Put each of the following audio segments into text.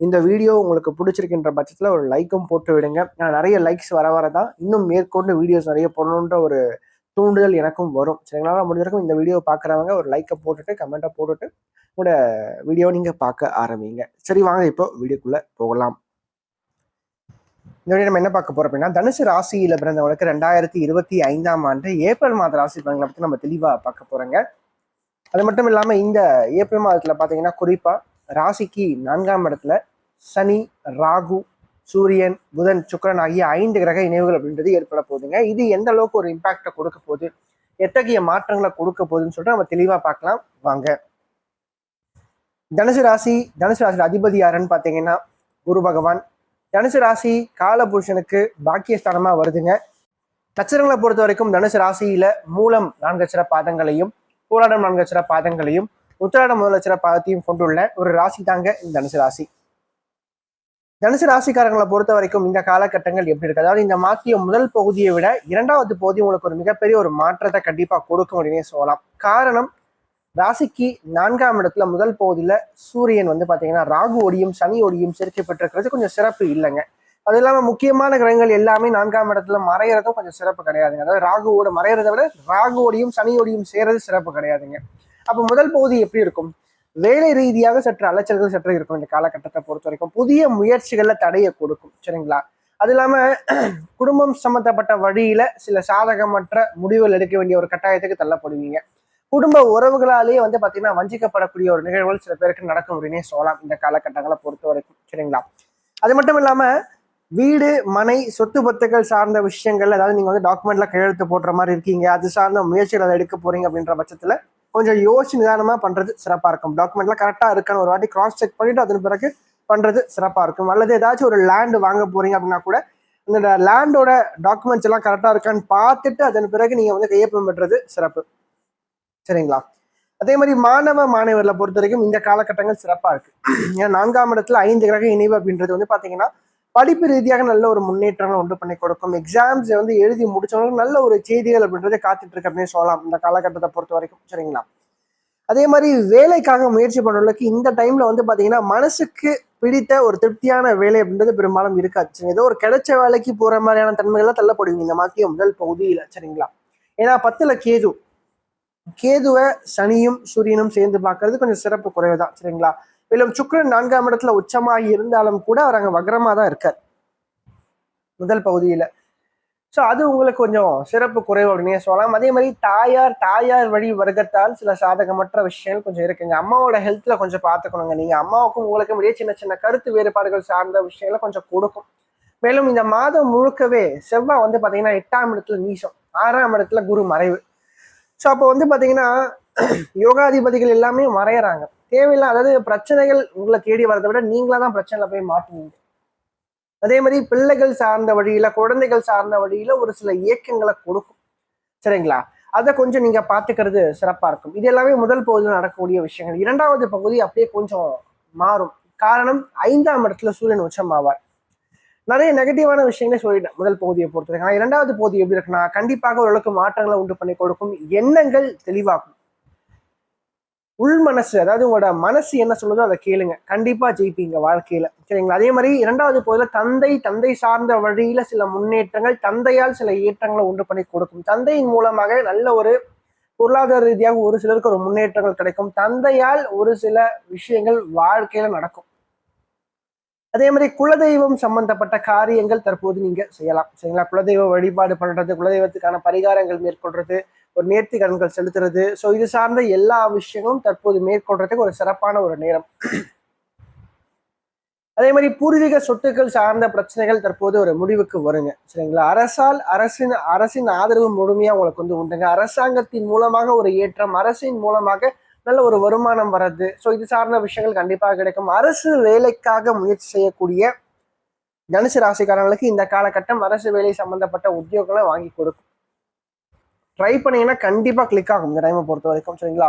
இந்த வீடியோ உங்களுக்கு பிடிச்சிருக்கின்ற பட்சத்தில் ஒரு லைக்கும் போட்டு விடுங்க. நான் நிறைய லைக்ஸ் வர வர தான் இன்னும் மேற்கொண்டு வீடியோஸ் நிறைய போடணுன்ற ஒரு தூண்டுதல் எனக்கும் வரும். சரிங்களா? முடிஞ்ச வரைக்கும் இந்த வீடியோ பார்க்குறவங்க ஒரு லைக்கை போட்டுட்டு கமெண்ட்டை போட்டுட்டு உங்களோட வீடியோ நீங்கள் பார்க்க ஆரம்பிங்க. சரி வாங்க இப்போ வீடியோக்குள்ளே போகலாம். இந்த வீடியோ நம்ம என்ன பார்க்க போறோம் அப்படின்னா தனுசு ராசியில் பிறந்தவங்களுக்கு ரெண்டாயிரத்தி இருபத்தி ஐந்தாம் ஆண்டு ஏப்ரல் மாத ராசி பலன்களை பற்றி நம்ம தெளிவாக பார்க்க போகிறோங்க அது மட்டும் இல்லாமல் இந்த ஏப்ரல் மாதத்தில் பார்த்தீங்கன்னா குறிப்பாக ராசிக்கு நான்காம் இடத்துல சனி ராகு சூரியன் புதன் சுக்கிரன் ஆகிய ஐந்து கிரக இணைவுகள் அப்படின்றது ஏற்பட போகுதுங்க. இது எந்த அளவுக்கு ஒரு இம்பாக்டை கொடுக்க போகுது? எத்தகைய மாற்றங்களை கொடுக்க போகுதுன்னு சொல்லிட்டு நம்ம தெளிவாக பார்க்கலாம். வாங்க. தனுசு ராசி தனுசு ராசியில் அதிபதி யாருன்னு பார்த்தீங்கன்னா குரு பகவான். தனுசு ராசி காலபுருஷனுக்கு பாக்கியஸ்தானமாக வருதுங்க. நட்சத்திரங்களை பொறுத்த வரைக்கும் தனுசு ராசியில மூலம் நான்கு அச்சர பாதங்களையும் போராடம் நான்கு அச்சர பாதங்களையும் உத்திராடம் முதல் பாதத்தையும் கொண்டுள்ள ஒரு ராசி தாங்க இந்த தனுசு ராசி. தனுசு ராசிக்காரங்களை பொறுத்த வரைக்கும் இந்த காலகட்டங்கள் எப்படி இருக்கு? அதாவது இந்த மாசிய முதல் பகுதியை விட இரண்டாவது பகுதி உங்களுக்கு ஒரு மிகப்பெரிய ஒரு மாற்றத்தை கண்டிப்பா கொடுக்கும் அப்படின்னே சொல்லலாம். காரணம் ராசிக்கு நான்காம் இடத்துல முதல் பகுதியில சூரியன் வந்து பாத்தீங்கன்னா ராகு ஒடியும் சனி ஒடியும் சேர்க்கை பெற்றிருக்கிறது கொஞ்சம் சிறப்பு இல்லைங்க. அது இல்லாம முக்கியமான கிரகங்கள் எல்லாமே நான்காம் இடத்துல மறையறதும் கொஞ்சம் சிறப்பு கிடையாதுங்க. அதாவது ராகுவோட மறையறதை விட ராகு ஒடியும் சனி ஒடியும் சிறப்பு கிடையாதுங்க. அப்போ முதல் பகுதி எப்படி இருக்கும்? வேலை ரீதியாக சற்று அலைச்சல்கள் சற்று இருக்கும் இந்த காலகட்டத்தை பொறுத்த வரைக்கும். புதிய முயற்சிகளில் தடையை கொடுக்கும் சரிங்களா? அது இல்லாமல் குடும்பம் சம்பந்தப்பட்ட வழியில சில சாதகமற்ற முடிவுகள் எடுக்க வேண்டிய ஒரு கட்டாயத்துக்கு தள்ளப்படுவீங்க. குடும்ப உறவுகளாலேயே வந்து பார்த்தீங்கன்னா வஞ்சிக்கப்படக்கூடிய ஒரு நிகழ்வுகள் சில பேருக்கு நடக்கும் அப்படின்னே சொல்லலாம் இந்த காலகட்டங்களை பொறுத்த வரைக்கும் சரிங்களா? அது மட்டும் இல்லாமல் வீடு மனை சொத்து பத்துக்கள் சார்ந்த விஷயங்கள் அதாவது நீங்க வந்து டாக்குமெண்ட்ல கையெழுத்து போடுற மாதிரி இருக்கீங்க அது சார்ந்த முயற்சிகள் அதை எடுக்க போறீங்க அப்படின்ற பட்சத்துல கொஞ்சம் யோசிச்சு நிதானமா பண்றது சிறப்பா இருக்கும். டாக்குமெண்ட்லாம் கரெக்டா இருக்கான்னு ஒரு வாட்டி கிராஸ் செக் பண்ணிட்டு அதன் பிறகு பண்றது சிறப்பா இருக்கும். அல்லது ஏதாச்சும் ஒரு லேண்ட் வாங்க போறீங்க அப்படின்னா கூட இந்த லேண்டோட டாக்குமெண்ட்ஸ் எல்லாம் கரெக்டா இருக்கான்னு பார்த்துட்டு அதன் பிறகு நீங்க வந்து கையொப்பம் பெற்றது சிறப்பு. சரிங்களா? அதே மாதிரி மாணவ மாணவர்களை பொறுத்த வரைக்கும் இந்த காலகட்டங்கள் சிறப்பா இருக்கு. ஏன்னா நான்காம் இடத்துல ஐந்து கிரக இணைவு அப்படின்றது வந்து பாத்தீங்கன்னா படிப்பு ரீதியாக நல்ல ஒரு முன்னேற்றங்களை உண்டு பண்ணி கொடுக்கும். எக்ஸாம்ஸ் வந்து எழுதி முடிச்சவங்களுக்கு நல்ல ஒரு செய்திகள் அப்படின்றத காத்துட்டு இருக்கு அப்படின்னு சொல்லலாம். இந்த காலகட்டத்தை பொறுத்த வரைக்கும். சரிங்களா? அதே மாதிரி வேலைக்காக முயற்சி பண்ணுறவங்களுக்கு இந்த டைம்ல வந்து பாத்தீங்கன்னா மனசுக்கு பிடித்த ஒரு திருப்தியான வேலை அப்படின்றது பெரும்பாலும் இருக்காது. சரி, ஏதோ ஒரு கிடைச்ச வேலைக்கு போற மாதிரியான தன்மைகள்லாம் தள்ளப்படுவீங்க. இந்த மாத்திய முதல் பகுதியில். சரிங்களா? ஏன்னா பத்துல கேது. கேதுவை சனியும் சூரியனும் சேர்ந்து பார்க்கறது கொஞ்சம் சிறப்பு குறைவு தான் சரிங்களா? மேலும் சுக்கிரன் நான்காம் இடத்துல உச்சமாகி இருந்தாலும் கூட அவர் அங்கே வக்ரமாக தான் இருக்கார். முதல் பகுதியில். ஸோ அது உங்களுக்கு கொஞ்சம் சிறப்பு குறைவு அப்படின்னே சொல்லலாம். அதே மாதிரி தாயார் தாயார் வழி வர்க்கத்தால் சில சாதகமற்ற விஷயங்கள் கொஞ்சம் இருக்குங்க. அம்மாவோட ஹெல்த்தில் கொஞ்சம் பார்த்துக்கணுங்க. நீங்கள் அம்மாவுக்கும் உங்களுக்கும் இடையே சின்ன சின்ன கருத்து வேறுபாடுகள் சார்ந்த விஷயங்களை கொஞ்சம் கொடுக்கும். மேலும் இந்த மாதம் முழுக்கவே செவ்வாய் வந்து பார்த்தீங்கன்னா எட்டாம் இடத்துல நீசம் ஆறாம் இடத்துல குரு மறைவு. ஸோ அப்போ வந்து பார்த்தீங்கன்னா யோகாதிபதிகள் எல்லாமே மறையறாங்க. தேவையில்லை அதாவது பிரச்சனைகள் உங்களை தேடி வரதை விட நீங்களா தான் பிரச்சனையில போய் மாட்டுவீங்க. அதே மாதிரி பிள்ளைகள் சார்ந்த வழியில குழந்தைகள் சார்ந்த வழியில ஒரு சில இயக்கங்களை கொடுக்கும். சரிங்களா? அதை கொஞ்சம் நீங்க பாத்துக்கிறது சிறப்பா இருக்கும். இது எல்லாமே முதல் பகுதியில் நடக்கக்கூடிய விஷயங்கள். இரண்டாவது பகுதி அப்படியே கொஞ்சம் மாறும். காரணம் ஐந்தாம் இடத்துல சூரியன் உச்சம் ஆவார். நிறைய நெகட்டிவான விஷயங்களே சொல்லிட்டேன் முதல் பகுதியை பொறுத்தவரைக்கும். இரண்டாவது பகுதி எப்படி இருக்குன்னா கண்டிப்பாக ஓரளவுக்கு மாற்றங்களை உண்டு பண்ணி கொடுக்கும் எண்ணங்கள் தெளிவாகும். உள் மனசு அதாவது உங்களோட மனசு என்ன சொல்லுதோ அதை கேளுங்க. கண்டிப்பா ஜெயிப்பீங்க வாழ்க்கையில. சரிங்களா? அதே மாதிரி இரண்டாவது போதில் தந்தை தந்தை சார்ந்த வழியில சில முன்னேற்றங்கள் தந்தையால் சில ஏற்றங்களை உண்டு பண்ணி கொடுக்கும். தந்தையின் மூலமாக நல்ல ஒரு பொருளாதார ரீதியாக ஒரு சிலருக்கு ஒரு முன்னேற்றங்கள் கிடைக்கும். தந்தையால் ஒரு சில விஷயங்கள் வாழ்க்கையில நடக்கும். அதே மாதிரி குலதெய்வம் சம்பந்தப்பட்ட காரியங்கள் தற்போது நீங்க செய்யலாம். சரிங்களா? குலதெய்வ வழிபாடு பண்றது குலதெய்வத்துக்கான பரிகாரங்கள் மேற்கொள்றது ஒரு நேர்த்தி கடன்கள் செலுத்துறது. ஸோ இது சார்ந்த எல்லா விஷயங்களும் தற்போது மேற்கொள்றதுக்கு ஒரு சிறப்பான ஒரு நேரம். அதே மாதிரி பூர்வீக சொத்துக்கள் சார்ந்த பிரச்சனைகள் தற்போது ஒரு முடிவுக்கு வருங்க. சரிங்களா? அரசால் அரசின் அரசின் ஆதரவு முழுமையா உங்களுக்கு வந்து உண்டுங்க. அரசாங்கத்தின் மூலமாக ஒரு ஏற்றம் அரசின் மூலமாக நல்ல ஒரு வருமானம் வர்றது. ஸோ இது சார்ந்த விஷயங்கள் கண்டிப்பாக கிடைக்கும். அரசு வேலைக்காக முயற்சி செய்யக்கூடிய தனுசு ராசிக்காரங்களுக்கு இந்த காலகட்டம் அரசு வேலை சம்பந்தப்பட்ட உத்தியோகங்களை வாங்கி கொடுக்கும். ட்ரை பண்ணீங்கன்னா கண்டிப்பாக கிளிக் ஆகும் இந்த டைமை பொறுத்த வரைக்கும் சரிங்களா?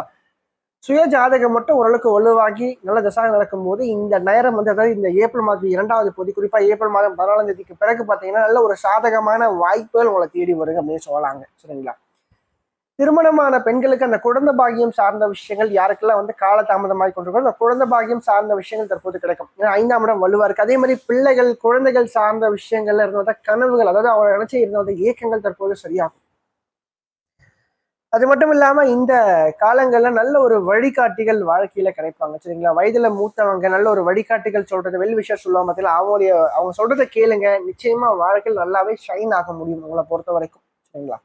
சுய ஜாதகம் மட்டும் ஓரளவுக்கு வலுவாகி நல்ல தசாக நடக்கும்போது இந்த நேரம் வந்து அதாவது இந்த ஏப்ரல் மாதம் இரண்டாவது பகுதி குறிப்பாக ஏப்ரல் மாதம் பதினாலாம் தேதிக்கு பிறகு பார்த்தீங்கன்னா நல்ல ஒரு சாதகமான வாய்ப்புகள் உங்களை தேடி வருங்க அப்படின்னு சொல்லலாங்க சரிங்களா? திருமணமான பெண்களுக்கு அந்த குழந்தை பாகியம் சார்ந்த விஷயங்கள் யாருக்கெல்லாம் வந்து கால தாமதமாகி கொண்டிருக்கோ அந்த குழந்தை பாகியம் சார்ந்த விஷயங்கள் தற்போது கிடைக்கும். ஏன்னா ஐந்தாம் இடம் வலுவா இருக்கு. அதே மாதிரி பிள்ளைகள் குழந்தைகள் சார்ந்த விஷயங்கள்ல இருந்த கனவுகள் அதாவது அவரை நினைச்சு இருந்த இயக்கங்கள் தற்போது சரியாகும். அது மட்டும் இல்லாமல் இந்த காலங்களில் நல்ல ஒரு வழிகாட்டிகள் வாழ்க்கையில் கிடைப்பாங்க சரிங்களா? வயதில் மூத்தவங்க நல்ல ஒரு வழிகாட்டிகள் சொல்கிறது வெல் விஷயம் சொல்லுவாங்க பார்த்தீங்களா அவங்களுடைய அவங்க சொல்றதை கேளுங்க. நிச்சயமாக வாழ்க்கையில் நல்லாவே ஷைன் ஆக முடியும் உங்களை பொறுத்த வரைக்கும் சரிங்களா?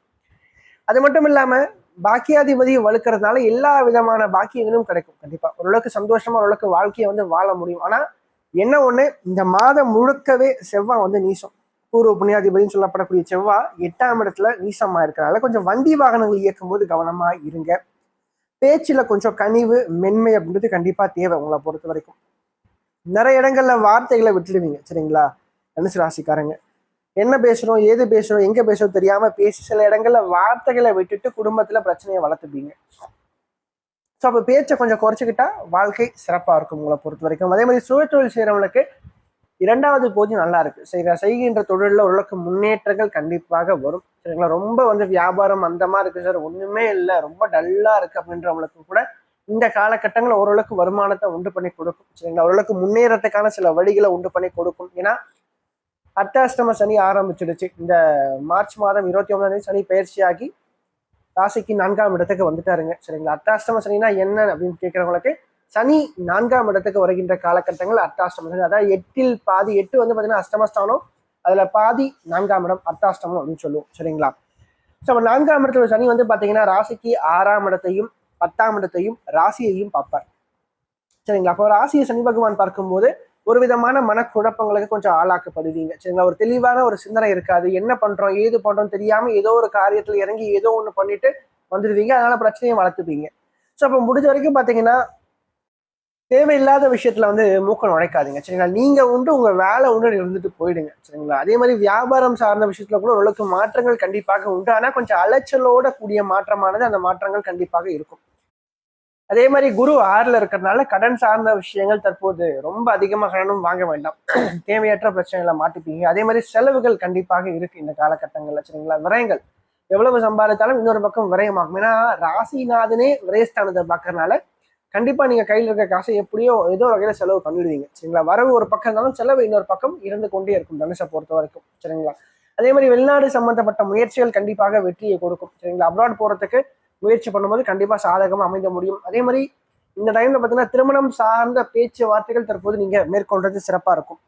அது மட்டும் இல்லாமல் பாக்கியாதிபதியை வலுக்கிறதுனால எல்லா விதமான பாக்கியங்களும் கிடைக்கும் கண்டிப்பாக ஓரளவுக்கு சந்தோஷமாக ஓரளவுக்கு வாழ்க்கையை வந்து வாழ முடியும். ஆனால் என்ன ஒன்று இந்த மாதம் முழுக்கவே செவ்வாய் வந்து நீசம். பூர்வ புண்ணியாதிபதினு சொல்லப்படக்கூடிய செவ்வாய் எட்டாம் இடத்துல நீசமா இருக்கிறனால கொஞ்சம் வண்டி வாகனங்கள் இயக்கும் போது கவனமா இருங்க. பேச்சில் கொஞ்சம் கனிவு மென்மை அப்படின்றது கண்டிப்பா தேவை உங்களை பொறுத்த வரைக்கும். நிறைய இடங்கள்ல வார்த்தைகளை விட்டுடுவீங்க சரிங்களா? தனுசு ராசிக்காரங்க. என்ன பேசுறோம் ஏது பேசுறோம் எங்க பேசுறோம் தெரியாம பேசி சில இடங்கள்ல வார்த்தைகளை விட்டுட்டு குடும்பத்துல பிரச்சனையை வளர்த்துப்பீங்க. ஸோ அப்போ பேச்சை கொஞ்சம் குறைச்சிக்கிட்டா வாழ்க்கை சிறப்பாக இருக்கும் உங்களை பொறுத்த வரைக்கும். அதே மாதிரி சுயத்தொழில் செய்கிறவங்களுக்கு இரண்டாவது பகுதி நல்லா இருக்கு. செய்கிற செய்கின்ற தொழிலில் ஓரளவுக்கு முன்னேற்றங்கள் கண்டிப்பாக வரும். சரிங்களா? ரொம்ப வந்து வியாபாரம் அந்தமா இருக்கு சார். ஒண்ணுமே இல்லை. ரொம்ப டல்லா இருக்கு அப்படின்றவங்களுக்கு கூட இந்த காலகட்டங்களில் ஓரளவுக்கு வருமானத்தை உண்டு பண்ணி கொடுக்கும். சரிங்களா? ஓரளவுக்கு முன்னேறத்துக்கான சில வழிகளை உண்டு பண்ணி கொடுக்கும். ஏன்னா அர்த்தாஷ்டம சனி ஆரம்பிச்சிடுச்சு. இந்த மார்ச் மாதம் இருபத்தி ஒன்பதாம் தேதி சனி பயிற்சியாகி ராசிக்கு நான்காம் இடத்துக்கு வந்துட்டாருங்க. சரிங்களா? அர்த்தாஷ்டம சனினா என்ன அப்படின்னு கேட்குறவங்களுக்கு சனி நான்காம் இடத்துக்கு வருகின்ற காலகட்டங்கள் அர்த்தாஷ்டமம் அதாவது எட்டில் பாதி எட்டு வந்து பார்த்தீங்கன்னா அஷ்டமஸ்தானம் அதில் பாதி நான்காம் இடம் அர்த்தாஷ்டமம் அப்படின்னு சொல்லுவோம். சரிங்களா? ஸோ நான்காம் இடத்துல சனி வந்து பார்த்தீங்கன்னா ராசிக்கு ஆறாம் இடத்தையும் பத்தாம் இடத்தையும் ராசியையும் பார்ப்பார். சரிங்களா? அப்போ ராசியை சனி பகவான் பார்க்கும்போது ஒரு விதமான மனக்குழப்பங்களுக்கு கொஞ்சம் ஆளாக்கப்படுவீங்க. சரிங்களா? ஒரு தெளிவான ஒரு சிந்தனை இருக்காது. என்ன பண்றோம் ஏது பண்றோம் தெரியாம ஏதோ ஒரு காரியத்துல இறங்கி ஏதோ ஒன்று பண்ணிட்டு வந்துடுவீங்க அதனால பிரச்சனையை வளர்த்துப்பீங்க. ஸோ அப்போ முடிஞ்ச வரைக்கும் பார்த்தீங்கன்னா தேவையில்லாத விஷயத்துல வந்து மூக்கம் நுழைக்காதீங்க சரிங்களா? நீங்க உண்டு உங்க வேலை உண்டு இருந்துட்டு போயிடுங்க சரிங்களா? அதே மாதிரி வியாபாரம் சார்ந்த விஷயத்துல கூட ஓரளவுக்கு மாற்றங்கள் கண்டிப்பாக உண்டு. ஆனா கொஞ்சம் அலைச்சலோட கூடிய மாற்றமானது அந்த மாற்றங்கள் கண்டிப்பாக இருக்கும். அதே மாதிரி குரு ஆறுல இருக்கிறதுனால கடன் சார்ந்த விஷயங்கள் தற்போது ரொம்ப அதிகமாக கடனும் வாங்க வேண்டாம். தேவையற்ற பிரச்சனைகளை மாட்டிப்பீங்க. அதே மாதிரி செலவுகள் கண்டிப்பாக இருக்கு இந்த காலகட்டங்கள்ல சரிங்களா? விரயங்கள். எவ்வளவு சம்பாதித்தாலும் இன்னொரு பக்கம் விரயமாகும். ஏன்னா ராசிநாதனே விரயஸ்தானத்தை பார்க்கறதுனால கண்டிப்பாக நீங்கள் கையில் இருக்க காசை எப்படியோ ஏதோ வகையில் செலவு பண்ணிடுவீங்க. சரிங்களா? வரவு ஒரு பக்கம் இருந்தாலும் செலவு இன்னொரு பக்கம் இருந்து கொண்டே இருக்கும் தனுஷை பொறுத்த வரைக்கும். சரிங்களா? அதே மாதிரி வெளிநாடு சம்பந்தப்பட்ட முயற்சிகள் கண்டிப்பாக வெற்றியை கொடுக்கும். சரிங்களா? அப்ராட் போகிறதுக்கு முயற்சி பண்ணும்போது கண்டிப்பாக சாதகமாக அமைந்த முடியும். அதே மாதிரி இந்த டைம்ல பார்த்தீங்கன்னா திருமணம் சார்ந்த பேச்சுவார்த்தைகள் தற்போது நீங்க மேற்கொள்றது சிறப்பா இருக்கும்.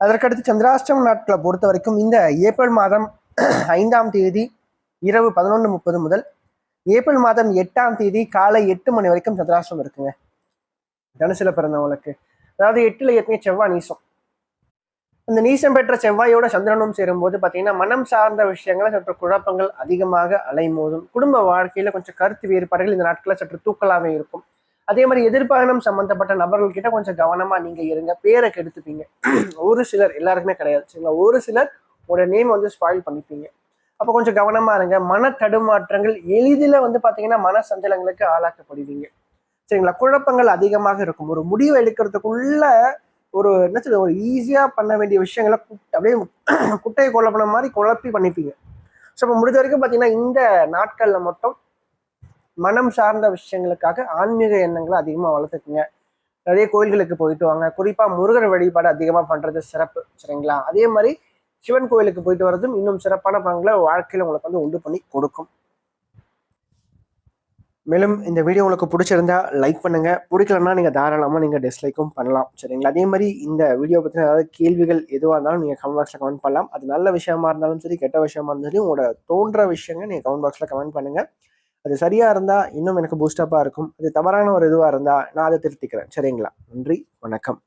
அதற்கடுத்து சந்திராஷ்டம நாட்களை பொறுத்த வரைக்கும் இந்த ஏப்ரல் மாதம் ஐந்தாம் தேதி இரவு பதினொன்று முப்பது முதல் ஏப்ரல் மாதம் எட்டாம் தேதி காலை எட்டு மணி வரைக்கும் சந்திராஷ்டம் இருக்குங்க. தனுசுல பிறந்தவங்களுக்கு அதாவது எட்டுல ஏற்கனவே செவ்வாய் நீசம். அந்த நீசம் பெற்ற செவ்வாயோட சந்திரனும் சேரும்போது பார்த்தீங்கன்னா மனம் சார்ந்த விஷயங்களை சற்று குழப்பங்கள் அதிகமாக அலைமோதும். குடும்ப வாழ்க்கையில கொஞ்சம் கருத்து வேறுபாடுகள் இந்த நாட்களில் சற்று தூக்கலாகவே இருக்கும். அதே மாதிரி எதிர்பாரணம் சம்பந்தப்பட்ட நபர்கள் கிட்ட கொஞ்சம் கவனமா நீங்க இருங்க. பேரை கெடுத்துப்பீங்க. ஒரு சிலர் எல்லாருக்குமே கிடையாது. சரிங்களா? ஒரு சிலர் உங்களோட நேம் வந்து ஸ்பாயில் பண்ணிப்பீங்க. அப்போ கொஞ்சம் கவனமா இருங்க. மன தடுமாற்றங்கள் எளிதில் வந்து பார்த்தீங்கன்னா மன சஞ்சலங்களுக்கு ஆளாக்கப்படுவீங்க. சரிங்களா? குழப்பங்கள் அதிகமாக இருக்கும். ஒரு முடிவு எடுக்கிறதுக்குள்ள ஒரு என்ன சொல்றது? ஒரு ஈஸியாக பண்ண வேண்டிய விஷயங்களை அப்படியே குட்டையை குழப்பின மாதிரி குழப்பி பண்ணிப்பீங்க. ஸோ இப்போ முடிஞ்ச வரைக்கும் பார்த்தீங்கன்னா இந்த நாட்களில் மட்டும் மனம் சார்ந்த விஷயங்களுக்காக ஆன்மீக எண்ணங்களை அதிகமாக வளர்த்துக்குங்க. நிறைய கோயில்களுக்கு போயிட்டு வாங்க. குறிப்பாக முருகர் வழிபாடு அதிகமாக பண்ணுறது சிறப்பு. சரிங்களா? அதே மாதிரி சிவன் கோயிலுக்கு போயிட்டு வர்றதும் இன்னும் சிறப்பான பலன்களை வாழ்க்கையில் உங்களுக்கு வந்து உண்டு பண்ணி கொடுக்கும். மேலும் இந்த வீடியோ உங்களுக்கு பிடிச்சிருந்தா லைக் பண்ணுங்க. பிடிக்கலன்னா நீங்கள் தாராளமாக நீங்கள் டிஸ்லைக்கும் பண்ணலாம். சரிங்களா? அதே மாதிரி இந்த வீடியோ பற்றின ஏதாவது கேள்விகள் எதுவாக இருந்தாலும் நீங்கள் கமெண்ட் பாக்ஸில் கமெண்ட் பண்ணலாம். அது நல்ல விஷயமா இருந்தாலும் சரி கெட்ட விஷயமா இருந்தாலும் சரி உங்களோட தோன்ற விஷயங்கள் நீங்கள் கமெண்ட் பாக்ஸில் கமெண்ட் பண்ணுங்க. அது சரியாக இருந்தால் இன்னும் எனக்கு பூஸ்டப்பாக இருக்கும். அது தவறான ஒரு இதுவாக இருந்தால் நான் அதை திருத்திக்கிறேன். சரிங்களா? நன்றி வணக்கம்.